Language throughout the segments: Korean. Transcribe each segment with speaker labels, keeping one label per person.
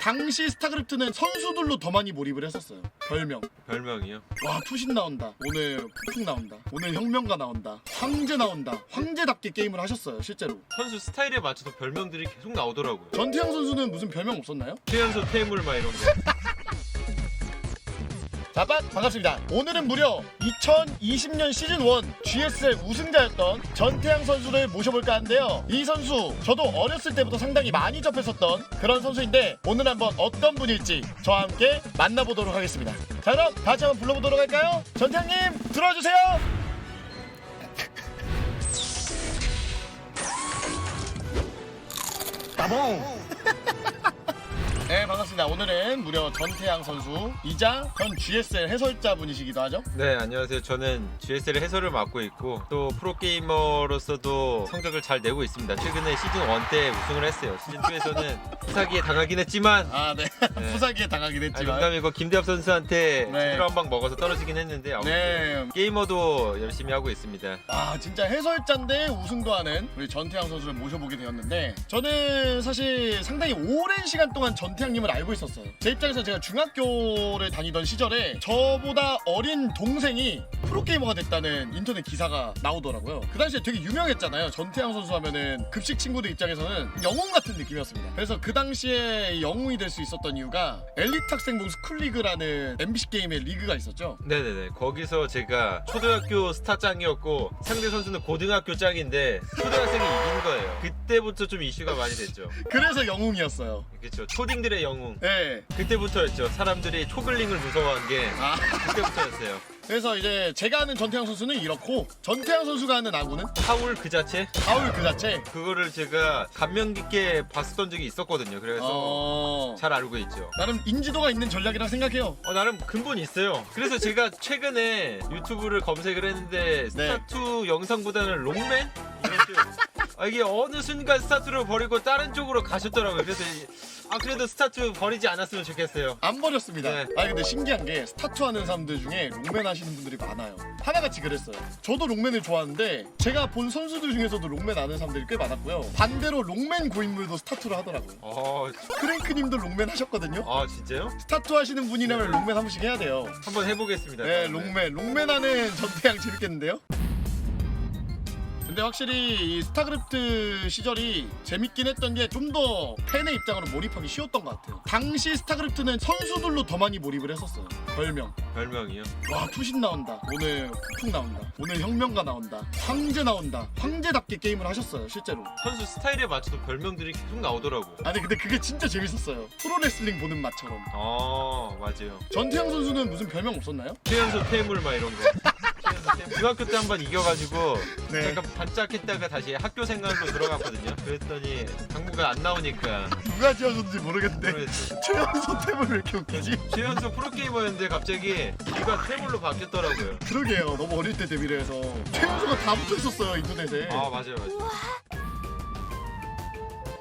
Speaker 1: 당시 스타크래프트는 선수들로 더 많이 몰입을 했었어요. 별명.
Speaker 2: 별명이요?
Speaker 1: 와 투신 나온다. 오늘 폭풍 나온다. 오늘 혁명가 나온다. 황제 나온다. 황제답게 게임을 하셨어요 실제로.
Speaker 2: 선수 스타일에 맞춰서 별명들이 계속 나오더라고요.
Speaker 1: 전태양 선수는 무슨 별명 없었나요?
Speaker 2: 최연소 태물 막 이런 거.
Speaker 1: 자, 반 반갑습니다. 오늘은 무려 2020년 시즌 1 GSL 우승자였던 전태양 선수를 모셔볼까 하는데요. 이 선수 저도 어렸을 때부터 상당히 많이 접했었던 그런 선수인데 오늘 한번 어떤 분일지 저와 함께 만나보도록 하겠습니다. 자, 그럼 다 같이 한번 불러보도록 할까요? 전태양님 들어주세요. 따봉. 네 반갑습니다. 오늘은 무려 전태양 선수이자 전 GSL 해설자 분이시기도 하죠.
Speaker 2: 네, 안녕하세요. 저는 GSL 해설을 맡고 있고 또 프로게이머로서도 성적을 잘 내고 있습니다. 최근에 시즌 1 때 우승을 했어요. 시즌 2에서는 후사기에 당하긴 했지만
Speaker 1: 아 네.
Speaker 2: 네.
Speaker 1: 후사기에 당하긴
Speaker 2: 아,
Speaker 1: 했지만.
Speaker 2: 농담이고 김대엽 선수한테
Speaker 1: 네.
Speaker 2: 제대로 한 방 먹어서 떨어지긴 했는데 아무튼
Speaker 1: 네.
Speaker 2: 게이머도 열심히 하고 있습니다.
Speaker 1: 아 진짜 해설자인데 우승도 하는 우리 전태양 선수를 모셔보게 되었는데 저는 사실 상당히 오랜 시간 동안 전태 양님을 알고 있었어요. 제 입장에서 제가 중학교를 다니던 시절에 저보다 어린 동생이 프로게이머가 됐다는 인터넷 기사가 나오더라고요. 그 당시에 되게 유명했잖아요. 전태양 선수 하면은 급식 친구들 입장에서는 영웅 같은 느낌이었습니다. 그래서 그 당시에 영웅이 될 수 있었던 이유가 엘리트 학생부 스쿨리그라는 MBC 게임의 리그가 있었죠.
Speaker 2: 네네네. 거기서 제가 초등학교 스타짱이었고 상대 선수는 고등학교 짱인데 초등학생이 이긴 거예요. 그때부터 좀 이슈가 많이 됐죠.
Speaker 1: 그래서 영웅이었어요.
Speaker 2: 그렇죠. 초딩들 의 영웅.
Speaker 1: 네.
Speaker 2: 그때부터였죠. 사람들이 초글링을 무서워한 게
Speaker 1: 아.
Speaker 2: 그때부터였어요.
Speaker 1: 그래서 이제 제가 아는 전태양 선수는 이렇고 전태양 선수가 아는 아구는
Speaker 2: 하울 그 자체
Speaker 1: 가울 그 자체.
Speaker 2: 그거를 제가 감명 깊게 봤었던 적이 있었거든요. 그래서
Speaker 1: 어
Speaker 2: 잘 알고 있죠.
Speaker 1: 나름 인지도가 있는 전략이라 생각해요.
Speaker 2: 어, 나름 근본 있어요. 그래서 제가 최근에 유튜브를 검색을 했는데
Speaker 1: 네.
Speaker 2: 스타투 영상보다는 롱맨? 이런 쪽. 아, 이게 어느 순간 스타투를 버리고 다른 쪽으로 가셨더라고요. 그래서 이- 아 그래도 스타투 버리지 않았으면 좋겠어요.
Speaker 1: 안 버렸습니다.
Speaker 2: 네.
Speaker 1: 아니 근데 신기한 게 스타투 하는 사람들 중에 롱맨 하시는 분들이 많아요. 하나같이 그랬어요. 저도 롱맨을 좋아하는데 제가 본 선수들 중에서도 롱맨 아는 사람들이 꽤 많았고요. 반대로 롱맨 고인물도 스타투를 하더라고요.
Speaker 2: 어,
Speaker 1: 크랭크님도 롱맨 하셨거든요.
Speaker 2: 아 진짜요?
Speaker 1: 스타투 하시는 분이라면 롱맨 한 번씩 해야 돼요.
Speaker 2: 한번 해보겠습니다.
Speaker 1: 네,
Speaker 2: 다음에.
Speaker 1: 롱맨. 롱맨 하는 전태양 재밌겠는데요? 근데 확실히 이 스타크래프트 시절이 재밌긴 했던 게 좀 더 팬의 입장으로 몰입하기 쉬웠던 것 같아요. 당시 스타크래프트는 선수들로 더 많이 몰입을 했었어요. 별명.
Speaker 2: 별명이요.
Speaker 1: 와, 투신 나온다. 오늘 폭풍 나온다. 오늘 혁명가 나온다. 황제 나온다. 황제답게 게임을 하셨어요, 실제로.
Speaker 2: 선수 스타일에 맞춰서 별명들이 계속 나오더라고요.
Speaker 1: 아니, 근데 그게 진짜 재밌었어요. 프로레슬링 보는 맛처럼.
Speaker 2: 아 맞아요.
Speaker 1: 전태양 선수는 무슨 별명 없었나요?
Speaker 2: 최연소 태물 막 이런 거. 중학교 때 한 번 이겨가지고
Speaker 1: 네.
Speaker 2: 잠깐 반짝했다가 다시 학교 생활로 들어갔거든요. 그랬더니 당구가 안 나오니까
Speaker 1: 누가 지어줬는지 모르겠는데.
Speaker 2: 모르겠어요.
Speaker 1: 최연소 템을 왜 이렇게 웃기지?
Speaker 2: 최연소 프로게이머였는데 갑자기 귀가 태물로 바뀌었더라고요.
Speaker 1: 그러게요. 너무 어릴 때 데뷔를 해서 최연소가 다 붙어 있었어요 인터넷에.
Speaker 2: 아 맞아요 맞아요.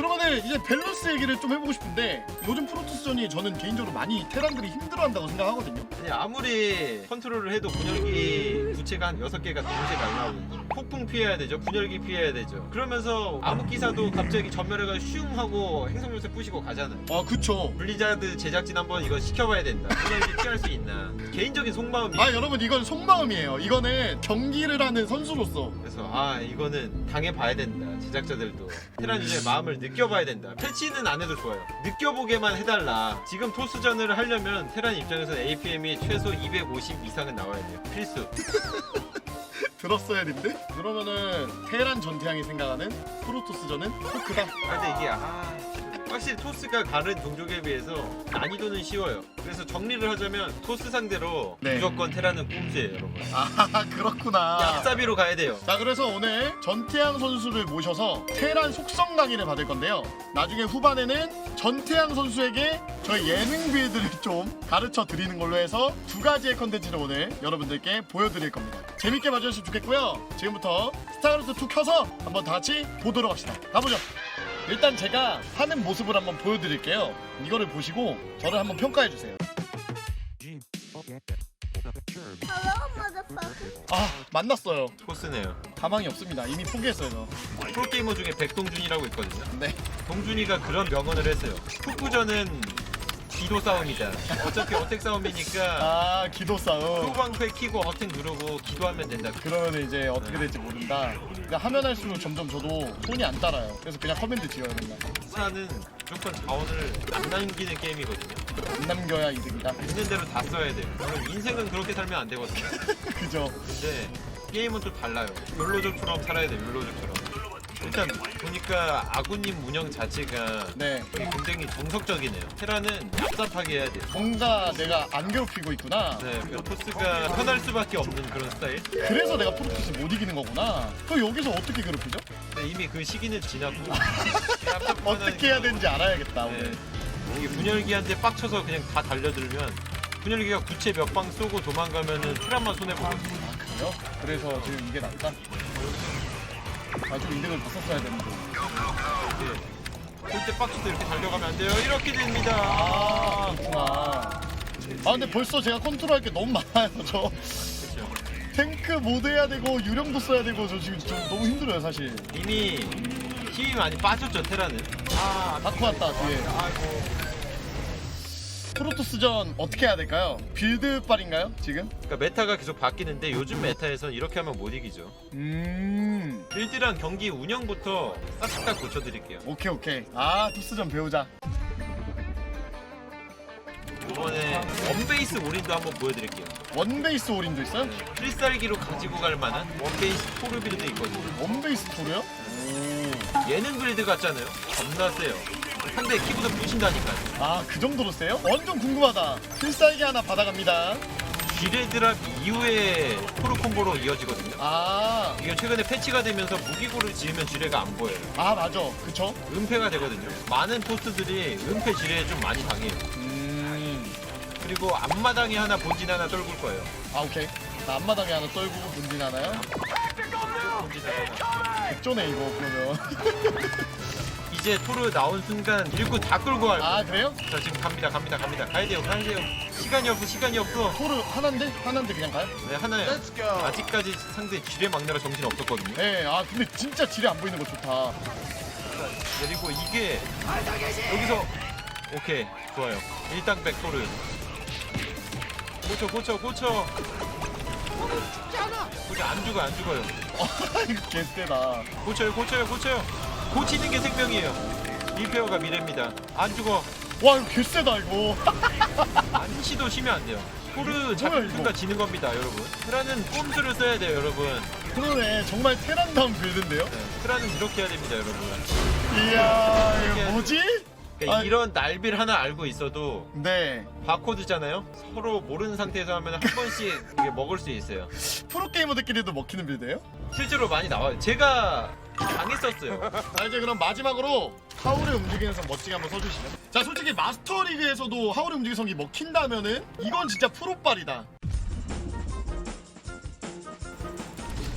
Speaker 1: 그러면은 이제 밸런스 얘기를 좀 해보고 싶은데 요즘 프로토스전이 저는 개인적으로 많이 테란들이 힘들어한다고 생각하거든요.
Speaker 2: 아니 아무리 컨트롤을 해도 분열기 부채가 한 6개가 동시에 날라오고 폭풍 피해야 되죠 분열기 피해야 되죠. 그러면서 암흑기사도 갑자기 전멸해가 슝 하고 행성요새 부시고 가잖아요.
Speaker 1: 아 그쵸.
Speaker 2: 블리자드 제작진 한번 이거 시켜봐야 된다. 분열기 피할 수 있나? 개인적인 속마음이.
Speaker 1: 아 여러분 이건 속마음이에요. 이거는 경기를 하는 선수로서.
Speaker 2: 그래서 아 이거는 당해봐야 된다 제작자들도. 테란 유저의 마음을 느껴봐야 된다. 패치는 안 해도 좋아요. 느껴보게만 해달라. 지금 토스전을 하려면 테란 입장에서는 APM이 최소 250 이상은 나와야 돼요. 필수.
Speaker 1: 들었어야 했는데 그러면은 테란 전태양이 생각하는 프로토스전은 토크다.
Speaker 2: 아, 근데 이게 아 확실히 토스가 다른 종족에 비해서 난이도는 쉬워요. 그래서 정리를 하자면 토스 상대로
Speaker 1: 네.
Speaker 2: 무조건 테라는 꼼수예요, 여러분.
Speaker 1: 아 그렇구나.
Speaker 2: 얍사비로 가야 돼요.
Speaker 1: 자 그래서 오늘 전태양 선수를 모셔서 테란 속성 강의를 받을 건데요 나중에 후반에는 전태양 선수에게 저희 예능 빌드를 좀 가르쳐 드리는 걸로 해서 두 가지의 컨텐츠를 오늘 여러분들께 보여드릴 겁니다 재밌게 봐주셨으면 좋겠고요 지금부터 스타크래프트 2 켜서 한번 다 같이 보도록 합시다 가보죠 일단 제가 하는 모습을 한번 보여드릴게요 이거를 보시고 저를 한번 평가해 주세요 아 만났어요
Speaker 2: 토스네요.
Speaker 1: 가망이 없습니다 이미 포기했어요 저
Speaker 2: 프로게이머 중에 백동준이라고 있거든요.
Speaker 1: 네.
Speaker 2: 동준이가 그런 명언을 했어요. 풋구전은 기도 싸움이다. 어차피 어택 싸움이니까
Speaker 1: 아 기도 싸움
Speaker 2: 후방패 키고 어택 누르고 기도하면 된다.
Speaker 1: 그러면 이제 어떻게 될지 모른다 그러니까 하면 할수록 점점 저도 손이 안 따라요 그래서 그냥 커맨드 지어야 된다
Speaker 2: 사는 무조건 자원을 안 남기는 게임이거든요.
Speaker 1: 안 남겨야 이득이다
Speaker 2: 있는 대로 다 써야 돼요. 그럼 인생은 그렇게 살면 안 되거든요.
Speaker 1: 그죠
Speaker 2: 근데 게임은 또 달라요. 욜로족처럼 살아야 돼요. 욜로족처럼. 일단 보니까 아구님 운영 자체가
Speaker 1: 네
Speaker 2: 굉장히 정석적이네요. 테라는 얍삽하게 해야 돼요.
Speaker 1: 뭔가 내가 안 괴롭히고 있구나
Speaker 2: 네, 프로토스가 편할 수밖에 없는 그런 스타일.
Speaker 1: 그래서 내가 프로토스 못 이기는 거구나 그럼 여기서 어떻게 괴롭히죠?
Speaker 2: 근데 이미 그 시기는 지나고
Speaker 1: 어떻게 해야 되는지 알아야겠다
Speaker 2: 네.
Speaker 1: 오늘
Speaker 2: 이게 분열기한테 빡쳐서 그냥 다 달려들면 분열기가 구체 몇 방 쏘고 도망가면은 테라만 손해 보거든요.
Speaker 1: 아 그래요? 그래서 지금 이게 낫다? 아좀 이득을 봤었어야 되는데
Speaker 2: 이게 그때 빡쳐서 이렇게 달려가면 안 돼요. 이렇게 됩니다.
Speaker 1: 아 그렇구나 아 근데 벌써 제가 컨트롤할 게 너무 많아요 저
Speaker 2: 그렇죠.
Speaker 1: 탱크 모드 해야 되고 유령도 써야 되고 저 지금 좀 너무 힘들어요 사실
Speaker 2: 이미 힘이 많이 빠졌죠 테라는. 아,
Speaker 1: 다크 왔다 뒤에
Speaker 2: 아이고.
Speaker 1: 프로토스전 어떻게 해야 될까요? 빌드빨인가요 지금?
Speaker 2: 그러니까 메타가 계속 바뀌는데 요즘 메타에선 이렇게 하면 못 이기죠.
Speaker 1: 음
Speaker 2: 빌드랑 경기 운영부터 싹싹 다 고쳐드릴게요.
Speaker 1: 오케이 오케이 아 토스전 배우자
Speaker 2: 이번에 원베이스 올인도 한번 보여드릴게요.
Speaker 1: 원베이스 올인도 있어요?
Speaker 2: 네, 필살기로 가지고 갈 만한 원베이스 토르 빌드 있거든요.
Speaker 1: 원베이스? 오.
Speaker 2: 예능 빌드 같잖아요. 겁나 세요. 상대 키보드 부신다니까요.
Speaker 1: 아, 그 정도로 세요? 완전 궁금하다. 필살기 하나 받아갑니다.
Speaker 2: 지뢰 드랍 이후에 토르 콤보로 이어지거든요.
Speaker 1: 아,
Speaker 2: 이게 최근에 패치가 되면서 무기고를 지으면 지뢰가 안 보여요.
Speaker 1: 아, 맞아. 그쵸?
Speaker 2: 은폐가 되거든요. 많은 포스들이 은폐 지뢰에 좀 많이 당해요.
Speaker 1: 음.
Speaker 2: 그리고 앞마당에 하나 본진 하나 떨굴 거예요.
Speaker 1: 아, 오케이. 나 앞마당에 하나 떨고 본진 하나요?
Speaker 2: 본진 하나.
Speaker 1: 백조네, 이거, 그러면.
Speaker 2: 이제 토르 나온 순간 일꾼 다 끌고 갈 거예요.
Speaker 1: 아, 그래요?
Speaker 2: 자 지금 갑니다 갑니다 갑니다 가야 돼요 가야 돼요 시간이 없어 시간이 없어
Speaker 1: 토르 하나인데? 하나인데 그냥 가요?
Speaker 2: 네 하나요 아직까지 상대 지뢰 막느라 정신 없었거든요
Speaker 1: 네, 아, 근데 진짜 지뢰 안 보이는 거 좋다.
Speaker 2: 그리고 이게 여기서 오케이 좋아요 일당 백 토르 고쳐 고쳐 고쳐 고쳐 안 죽어 안 죽어요
Speaker 1: 이거 개쎄다.
Speaker 2: 고쳐요 고쳐요 고쳐요 고치는 게 생명이에요 리페어가 미래입니다 안 죽어
Speaker 1: 와, 이거 개쎄다, 이거.
Speaker 2: 한시도 쉬면 안 돼요 토르 잡힌
Speaker 1: 이거?
Speaker 2: 지는 겁니다 여러분 테라는 꼼수를 써야 돼요 여러분
Speaker 1: 그러네. 정말 테란다운 빌드인데요?
Speaker 2: 네, 테라는 이렇게 해야 됩니다 여러분
Speaker 1: 이야, 이거 뭐지?
Speaker 2: 그러니까
Speaker 1: 아,
Speaker 2: 이런 날빌 하나 알고 있어도
Speaker 1: 네.
Speaker 2: 바코드잖아요 서로 모르는 상태에서 하면 한 번씩 이게 먹을 수 있어요
Speaker 1: 프로게이머들끼리도 먹히는 빌드예요?
Speaker 2: 실제로 많이 나와요 제가 당했었어요
Speaker 1: 자 이제 그럼 마지막으로 하울의 움직이는 성 멋지게 한번 써주시죠 자 솔직히 마스터 리그에서도 하울의 움직이는 성이 먹힌다면은 이건 진짜 프로빨이다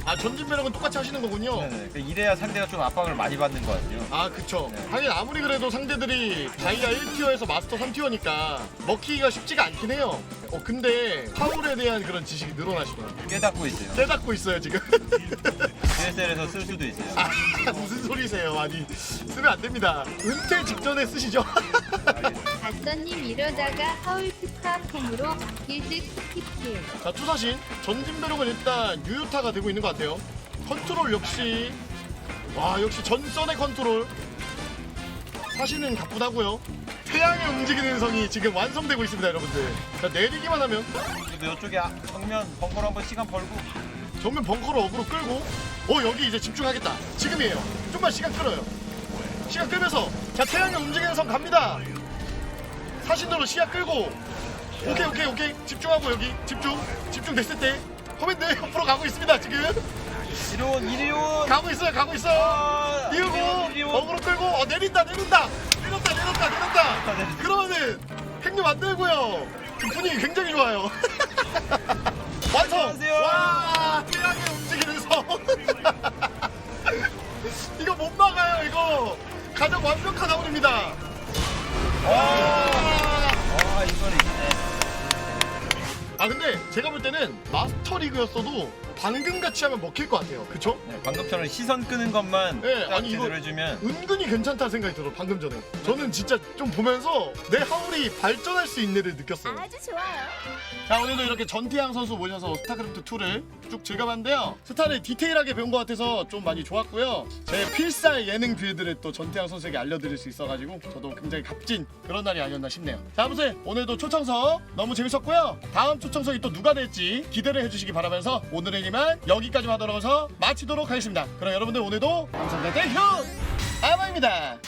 Speaker 1: 아 전진 매력은 똑같이 하시는 거군요
Speaker 3: 네네. 그 이래야 상대가 좀 압박을 많이 받는 것 같아요.
Speaker 1: 아 그쵸
Speaker 3: 네.
Speaker 1: 하긴 아무리 그래도 상대들이 다이아 1티어에서 마스터 3티어니까 먹히기가 쉽지가 않긴 해요 어 근데 하울에 대한 그런 지식이 늘어나시네요
Speaker 3: 깨닫고 있어요.
Speaker 1: 깨닫고 있어요 지금
Speaker 3: DSL에서 쓸 수도 있어요.
Speaker 1: 아 무슨 소리세요? 아니 쓰면 안 됩니다. 은퇴 직전에 쓰시죠.
Speaker 4: 아싸님 이러다가 하울 특화품으로 길드 쿠키필
Speaker 1: 자 투사신 전진 배럭은 일단 유효타가 되고 있는 것 같아요. 컨트롤 역시 와 역시 전선의 컨트롤. 사실은 가뿐하고요. 태양의 움직이는 성이 지금 완성되고 있습니다 여러분들. 자 내리기만 하면.
Speaker 3: 그리고 이쪽에 아- 정면 벙커로 한번 시간 벌고
Speaker 1: 정면 벙커로 어그로 끌고. 어 여기 이제 집중하겠다. 지금이에요. 좀만 시간 끌어요. 시간 끌면서 자 태양의 움직이는 성 갑니다. 사신도로 시야 끌고. 오케이 오케이 오케이. 집중하고 여기. 집중. 집중 됐을 때. 커맨드 옆으로 가고 있습니다 지금.
Speaker 3: 이리온 이리온.
Speaker 1: 가고 있어요 가고 있어 이으고
Speaker 3: 이리온
Speaker 1: 어그로 끌고. 어 내린다 내린다. 내렸다 내렸다 내렸다. 그러면은 행님 안 되고요. 그 분위기 굉장히 좋아요 완벽한 아울입니다
Speaker 3: 와아 이걸 이기네.
Speaker 1: 아 근데 제가 볼 때는 마스터 리그였어도 방금 같이 하면 먹힐 것 같아요. 그쵸?
Speaker 3: 네, 방금처럼 시선 끄는 것만
Speaker 1: 네,
Speaker 3: 딱
Speaker 1: 아니, 이거-
Speaker 3: 제대로 해주면
Speaker 1: 은근히 괜찮다는 생각이 들어 방금 전에. 저는 진짜 좀 보면서 내 하울이 발전할 수 있네를 느꼈어요.
Speaker 5: 아주 좋아요.
Speaker 1: 자 오늘도 이렇게 전태양 선수 모셔서 스타크래프트 2를 쭉 즐겨봤는데요 스타를 디테일하게 배운 것 같아서 좀 많이 좋았고요 제 필살 예능 빌드를 또 전태양 선수에게 알려드릴 수 있어가지고 저도 굉장히 값진 그런 날이 아니었나 싶네요 자 아무튼 오늘도 초청석 너무 재밌었고요 다음 초청석이 또 누가 될지 기대를 해주시기 바라면서 오늘 은 이만 여기까지만 하도록 해서 마치도록 하겠습니다. 그럼 여러분들 오늘도 감사합니다. 땡큐! 아마입니다